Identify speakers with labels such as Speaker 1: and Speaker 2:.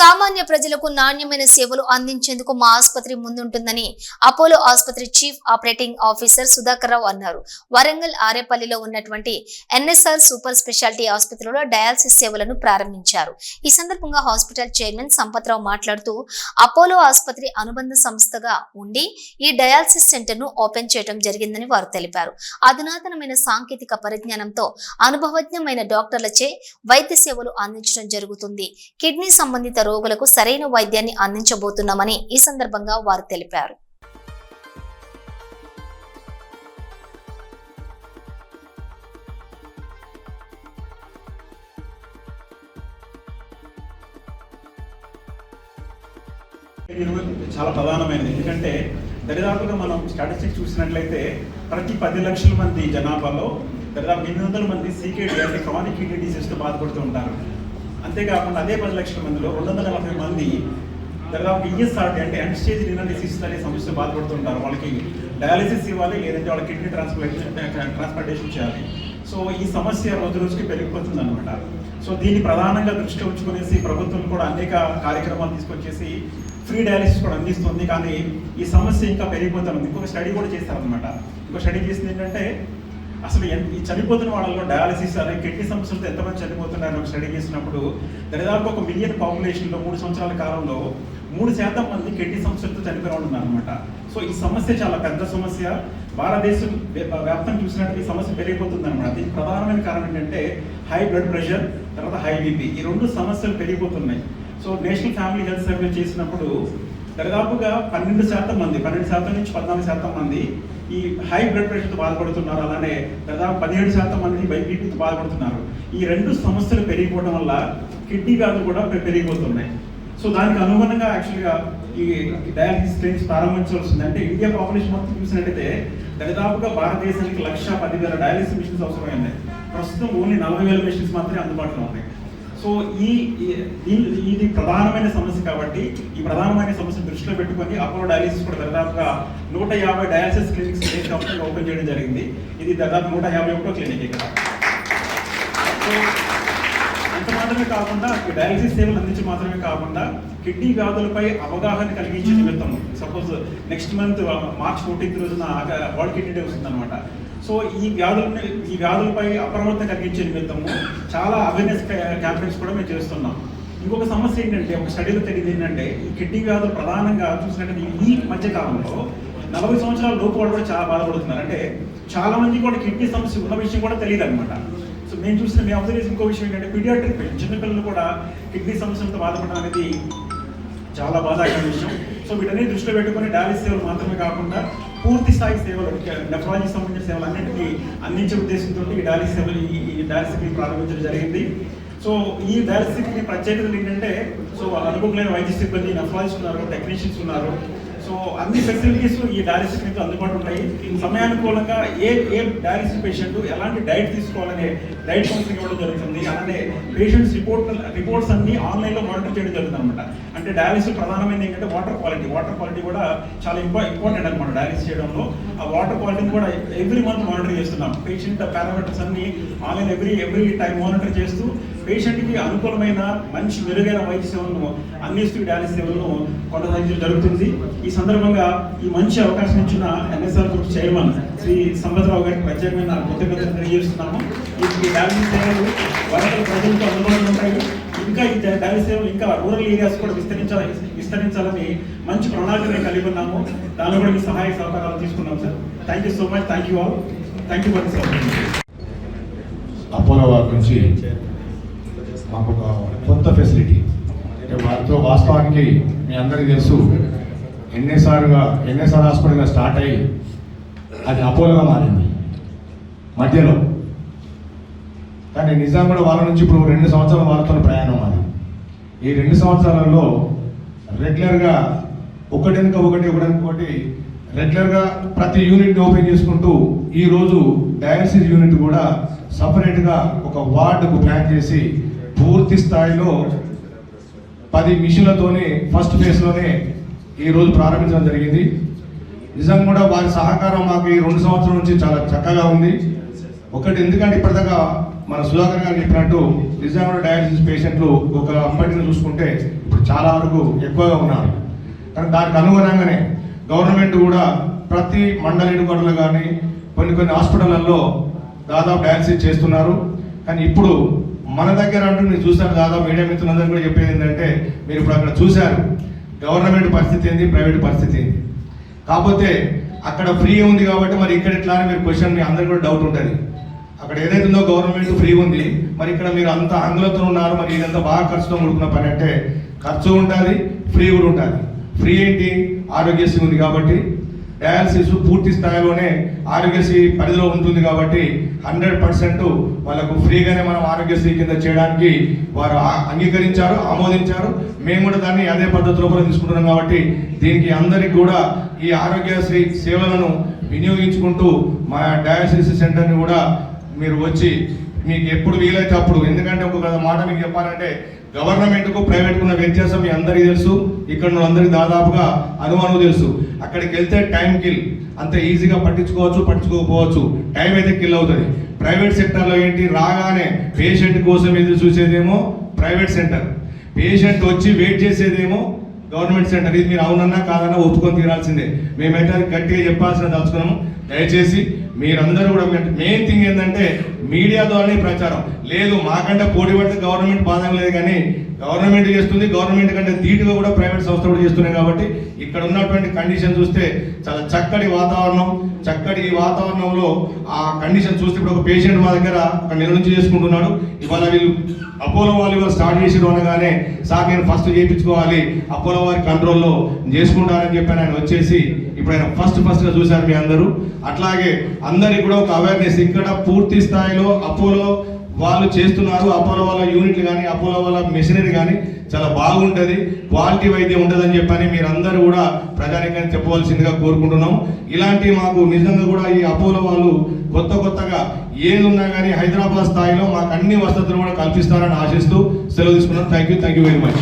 Speaker 1: సామాన్య ప్రజలకు నాణ్యమైన సేవలు అందించేందుకు మా ఆసుపత్రి ముందుంటుందని అపోలో ఆసుపత్రి chief operating officer Sudhakar Rao అన్నారు. వరంగల్ ఆరేపల్లిలో ఉన్నటువంటి ఎన్ఎస్ఆర్ సూపర్ స్పెషాలిటీ ఆసుపత్రిలో డయాలసిస్ సేవలను ప్రారంభించారు. ఈ సందర్భంగా హాస్పిటల్ చైర్మన్ సంపత్రావు మాట్లాడుతూ అపోలో ఆసుపత్రి అనుబంధ సంస్థగా ఉండి ఈ డయాలసిస్ సెంటర్ను ఓపెన్ చేయడం జరిగిందని వారు తెలిపారు. అధునాతనమైన సాంకేతిక పరిజ్ఞానంతో అనుభవజ్ఞమైన డాక్టర్లచే వైద్య సేవలు అందించడం జరుగుతుంది. కిడ్నీ సంబంధిత రోగులకు సరైన వైద్యాన్ని అందించబోతున్నామని ఈ సందర్భంగా వారు తెలిపారు.
Speaker 2: చాలా ప్రధానమైనది. ఎందుకంటే దరిదాపుగా మనం స్టాటిస్టిక్స్ చూసినట్లయితే ప్రతి పది లక్షల మంది జనాభాలో దరిదాపు ఎనిమిది వందల మంది సీకేడి అంటే క్రానిక్ కిడ్నీ డిసీజ్తో బాధపడుతూ ఉంటారు. అంతేకాకుండా అదే పది లక్షల మందిలో రెండు వందల నలభై మంది దాదాపు ఈఎస్ఆర్టీ అంటే ఎండ్ స్టేజ్ రినల్ డిసీజ్ అనే సమస్య బాధపడుతుంటారు. వాళ్ళకి డయాలిసిస్ ఇవ్వాలి లేదంటే వాళ్ళ కిడ్నీ ట్రాన్స్ప్లాంటేషన్ ట్రాన్స్ప్లాంటేషన్ చేయాలి. సో ఈ సమస్య రోజు రోజుకి పెరిగిపోతుంది అనమాట సో దీన్ని ప్రధానంగా దృష్టిలో ఉంచుకునేసి ప్రభుత్వం కూడా అనేక కార్యక్రమాలు తీసుకొచ్చేసి ఫ్రీ డయాలిసిస్ కూడా అందిస్తుంది. కానీ ఈ సమస్య ఇంకా పెరిగిపోతుంది. ఇంకొక స్టడీ కూడా చేశారనమాట ఇంకొక స్టడీ చేసింది ఏంటంటే అసలు ఈ చనిపోతున్న వాళ్ళలో డయాలసిస్ అనే కిడ్నీ సమస్యలతో ఎంతమంది చనిపోతున్నారని ఒక స్టడీ చేసినప్పుడు దరిదాపు ఒక మిలియన్ పాపులేషన్లో మూడు సంవత్సరాల కాలంలో మూడు శాతం మంది కిడ్నీ సమస్యలతో చనిపోయిన వాళ్ళు ఉన్నారనమాట సో ఈ సమస్య చాలా పెద్ద సమస్య. భారతదేశం వ్యాప్తం చూసినట్టు ఈ సమస్య పెరిగిపోతుంది అనమాట దీనికి ప్రధానమైన కారణం ఏంటంటే హై బ్లడ్ ప్రెషర్ తర్వాత హై బీపీ. ఈ రెండు సమస్యలు పెరిగిపోతున్నాయి. So national family health survey చేసినప్పుడు దాదాపుగా పన్నెండు శాతం మంది పన్నెండు శాతం నుంచి పద్నాలుగు శాతం మంది ఈ హై బ్లడ్ ప్రెషర్తో బాధపడుతున్నారు అలానే దాదాపు పదిహేడు శాతం మంది బీపీతో బాధపడుతున్నారు. ఈ రెండు సమస్యలు పెరిగిపోవడం వల్ల కిడ్నీ వ్యాధులు కూడా పెరిగిపోతున్నాయి. సో దానికి అనుగుణంగా యాక్చువల్గా ఈ డయాలసిస్ క్లినిక్స్ ప్రారంభించవలసింది అంటే ఇండియా పాపులేషన్ మొత్తం చూసినట్టయితే దాదాపుగా భారతదేశానికి లక్ష పదివేల డయాలసిస్ మిషన్స్ అవసరమైనాయి ప్రస్తుతం ఓన్లీ నలభై వేల మిషన్స్ మాత్రమే అందుబాటులో ఉన్నాయి. సో ఈ ఇది ప్రధానమైన సమస్య కాబట్టి ఈ ప్రధానమైన సమస్యను దృష్టిలో పెట్టుకొని అపోలో డయాలిసిస్ కూడా దాదాపుగా నూట యాభై డయాలసిస్ క్లినిక్స్ దేశవ్యాప్తంగా ఓపెన్ చేయడం జరిగింది. ఇది దాదాపు నూట యాభై ఒకటో క్లినిక్ ఇక్కడ. సో అంత మాత్రమే కాకుండా డయాలసిస్ సేవలు అందించి మాత్రమే కాకుండా కిడ్నీ వ్యాధులపై అవగాహన కలిగించే నిమిత్తం suppose next month March fourteenth రోజున వరల్డ్ కిడ్నీ డే వస్తుందన్నమాట. సో ఈ వ్యాధులని ఈ వ్యాధులపై అప్రమత్తం కలిగించే నిమిత్తము చాలా అవేర్నెస్ క్యాంపెయిన్స్ కూడా మేము చేస్తున్నాం. ఇంకొక సమస్య ఏంటంటే ఒక స్టడీలో తెలియదు ఏంటంటే ఈ కిడ్నీ వ్యాధులు ప్రధానంగా చూసినట్టు ఈ మధ్య కాలంలో నలభై సంవత్సరాల లోపు వాళ్ళు కూడా చాలా బాధపడుతున్నారు. అంటే చాలా మంది కూడా కిడ్నీ సమస్య ఉన్న విషయం కూడా తెలియదు అనమాట సో మేము చూసిన మేము అబ్జర్వ్ చేసిన ఇంకో విషయం ఏంటంటే పీడియాట్రిక్ చిన్నపిల్లలు కూడా కిడ్నీ సమస్యలతో బాధపడడం అనేది చాలా బాధాకరమైన విషయం. సో వీటన్ని దృష్టిలో పెట్టుకొని డయాలిసిస్ సేవలు మాత్రమే కాకుండా పూర్తి స్థాయి సేవలు నెఫ్రాలజీ సంబంధించిన సేవలు అన్నింటినీ అందించే ఉద్దేశంతో ఈ డయాలిసిస్ సేవలు ఈ- ఈ ప్రారంభించడం జరిగింది. సో ఈ డయాలిసిస్ ప్రత్యేకతలు ఏంటంటే సో అనుభవమైన వైద్య సిబ్బంది నెఫ్రాలజిస్ట్ ఉన్నారు టెక్నీషియన్స్ ఉన్నారు. సో అన్ని ఫెసిలిటీస్ ఈ డయాలసిస్ మీకు అందుబాటులో ఉన్నాయి. సమయానుకూలంగా ఏ ఏ డయాలసిస్ పేషెంట్ ఎలాంటి డైట్ తీసుకోవాలనే డైట్ కౌన్సిలింగ్ ఇవ్వడం జరుగుతుంది. అలానే పేషెంట్స్ రిపోర్ట్ రిపోర్ట్స్ అన్ని ఆన్లైన్లో మానిటర్ చేయడం జరుగుతుంది అనమాట అంటే డయాలసిస్ ప్రధానమైనది ఏంటంటే వాటర్ క్వాలిటీ వాటర్ క్వాలిటీ కూడా చాలా ఇంపా ఇంపార్టెంట్ అనమాట డయాలసిస్ చేయడంలో. ఆ వాటర్ క్వాలిటీని కూడా ఎవ్రీ మంత్ మానిటర్ చేస్తున్నాం. పేషెంట్ పారామీటర్స్ అన్ని online every every time monitor చేస్తూ పేషెంట్కి అనుకూలమైన మంచి మెరుగైన వైద్య సేవలను అందిస్తూ డయాలసిస్ సేవలను కొనసాగించడం జరుగుతుంది. ఈ సందర్భంగా ఈ మంచి అవకాశం ఇచ్చిన NSR group chairman Shri Sampath Rao గారికి ప్రత్యేకమైన కృతజ్ఞతలు తెలియజేస్తున్నాము. ఈ డయాలిసిస్ సేవలు వరంగల్ ప్రజలకు అందుబాటులో ఉంటాయి. ఇంకా ఈ డయాలిసిస్ సేవలు ఇంకా రూరల్ ఏరియాస్ కూడా విస్తరించాలి విస్తరించాలని మంచి ప్రణాళికను కలిగి ఉన్నాము. దానిలో కూడా మీ సహాయ సహకారాలు తీసుకున్నాం sir. Thank you so much thank you all thank you for this
Speaker 3: Apollo వారి నుంచి మాకు ఒక కొత్త ఫెసిలిటీ వారితో వాస్తవానికి మీ అందరికీ తెలుసు. ఎన్ఎస్ఆర్గా ఎన్ఎస్ఆర్ హాస్పిటల్గా స్టార్ట్ అయ్యి అది అపోలోగా మారింది. మధ్యలో. కానీ నిజాం కూడా వాళ్ళ నుంచి ఇప్పుడు రెండు సంవత్సరాల వాళ్ళతో ప్రయాణం అది. ఈ రెండు సంవత్సరాలలో రెగ్యులర్గా ఒకటినక ఒకటి ఒకటినక ఒకటి రెగ్యులర్గా ప్రతి యూనిట్ ఓపెన్ చేసుకుంటూ ఈరోజు డయాలసిస్ యూనిట్ కూడా సపరేట్గా ఒక వార్డుకు ప్లాన్ చేసి పూర్తి స్థాయిలో పది మిషన్లతోనే ఫస్ట్ ఫేజ్లోనే ఈరోజు ప్రారంభించడం జరిగింది. నిజంగా కూడా వారి సహకారం మాకు ఈ రెండు సంవత్సరాల నుంచి చాలా చక్కగా ఉంది. ఒకటి ఎందుకంటే ఇప్పటిదాకా మన సుధాకర్ గారు చెప్పినట్టు నిజంగా డయాలసిస్ పేషెంట్లు ఒక అప్పటిని చూసుకుంటే ఇప్పుడు చాలా వరకు ఎక్కువగా ఉన్నారు. కానీ దానికి అనుగుణంగానే గవర్నమెంట్ కూడా ప్రతి మండల హెడ్క్వార్టర్లు కానీ కొన్ని కొన్ని హాస్పిటళ్ళలో దాదాపు డయాలసిస్ చేస్తున్నారు. కానీ ఇప్పుడు మన దగ్గర అంటూ మీరు చూసారు దాదాపు మీడియా మిత్రులందరూ కూడా చెప్పేది ఏంటంటే మీరు ఇప్పుడు అక్కడ చూశారు. గవర్నమెంట్ పరిస్థితి ఏంది? ప్రైవేట్ పరిస్థితి ఏంది? కాకపోతే అక్కడ ఫ్రీ ఉంది కాబట్టి మరి ఇక్కడ ఎట్లా అని మీరు క్వశ్చన్ మీ అందరికీ కూడా డౌట్ ఉంటుంది. అక్కడ ఏదైతే ఉందో గవర్నమెంట్ ఫ్రీ ఉంది మరి ఇక్కడ మీరు అంత ఆంగ్లతో ఉన్నారు మరి ఇదంతా బాగా ఖర్చుతో ముడుకున్న పని అంటే ఖర్చు ఉంటుంది ఫ్రీ కూడా ఉంటుంది. ఫ్రీ ఏంటి? ఆరోగ్యశ్రీ ఉంది కాబట్టి డయాలసిస్ పూర్తి స్థాయిలోనే ఆరోగ్యశ్రీ పరిధిలో ఉంటుంది కాబట్టి హండ్రెడ్ పర్సెంట్ వాళ్ళకు ఫ్రీగానే మనం ఆరోగ్యశ్రీ కింద చేయడానికి వారు అంగీకరించారు ఆమోదించారు. మేము కూడా దాన్ని అదే పద్ధతిలో కూడా తీసుకుంటున్నాం కాబట్టి దీనికి అందరికి కూడా ఈ ఆరోగ్యశ్రీ సేవలను వినియోగించుకుంటూ మా డయాలసిస్ సెంటర్ని కూడా మీరు వచ్చి మీకు ఎప్పుడు వీలైతే అప్పుడు. ఎందుకంటే ఒక మాట మీకు చెప్పాలంటే గవర్నమెంట్కు ప్రైవేట్కు ఉన్న వ్యత్యాసం మీ అందరికీ తెలుసు. ఇక్కడ అందరికీ దాదాపుగా అనుమానం తెలుసు. అక్కడికి వెళ్తే టైం కిల్. అంత ఈజీగా పట్టించుకోవచ్చు పట్టించుకోకపోవచ్చు. టైం అయితే కిల్ అవుతుంది. ప్రైవేట్ సెక్టర్లో ఏంటి? రాగానే పేషెంట్ కోసం ఎదురు చూసేదేమో ప్రైవేట్ సెంటర్. పేషెంట్ వచ్చి వెయిట్ చేసేదేమో గవర్నమెంట్ సెంటర్. ఇది మీరు అవునన్నా కాదన్నా ఒప్పుకొని తీరాల్సిందే. మేమైతే అది గట్టిగా చెప్పాల్సిన దలుచుకున్నాము దయచేసి మీరందరూ కూడా మెయిన్ థింగ్ ఏంటంటే మీడియా ద్వారానే ప్రచారం. లేదు మాకంటే పోటీ పడితే గవర్నమెంట్ బాధం లేదు కానీ గవర్నమెంట్ చేస్తుంది గవర్నమెంట్ కంటే ధీటుగా కూడా ప్రైవేట్ సంస్థ కూడా చేస్తున్నాయి కాబట్టి ఇక్కడ ఉన్నటువంటి కండిషన్ చూస్తే చాలా చక్కటి వాతావరణం చక్కటి వాతావరణంలో ఆ కండిషన్ చూస్తే ఇప్పుడు ఒక పేషెంట్ మా దగ్గర ఒక నెల నుంచి చేసుకుంటున్నాడు. ఇవాళ వీళ్ళు అపోలో వాళ్ళు ఇవాళ స్టార్ట్ చేసి అనగానే సార్ నేను ఫస్ట్ చేయించుకోవాలి. అపోలో వారి కంట్రోల్లో చేసుకుంటానని చెప్పి ఆయన వచ్చేసి ఇప్పుడు ఆయన ఫస్ట్ ఫస్ట్గా చూశారు మీ అందరూ. అట్లాగే అందరికి కూడా ఒక అవేర్నెస్ ఇక్కడ పూర్తి స్థాయిలో అపోలో వాళ్ళు చేస్తున్నారు. అపోలో వాళ్ళ యూనిట్లు కానీ అపోలో వాళ్ళ మెషినరీ కానీ చాలా బాగుంటుంది. క్వాలిటీ వైద్యం ఉంటుందని చెప్పని మీరందరూ కూడా ప్రజానికాన్ని చెప్పవలసిందిగా కోరుకుంటున్నాం. ఇలాంటి మాకు నిజంగా కూడా ఈ అపోలో వాళ్ళు కొత్త కొత్తగా ఏది ఉన్నా కానీ హైదరాబాద్ స్థాయిలో మాకు అన్ని వసతులు కూడా కల్పిస్తారని ఆశిస్తూ సెలవు తీసుకున్నాం. Thank you thank you very much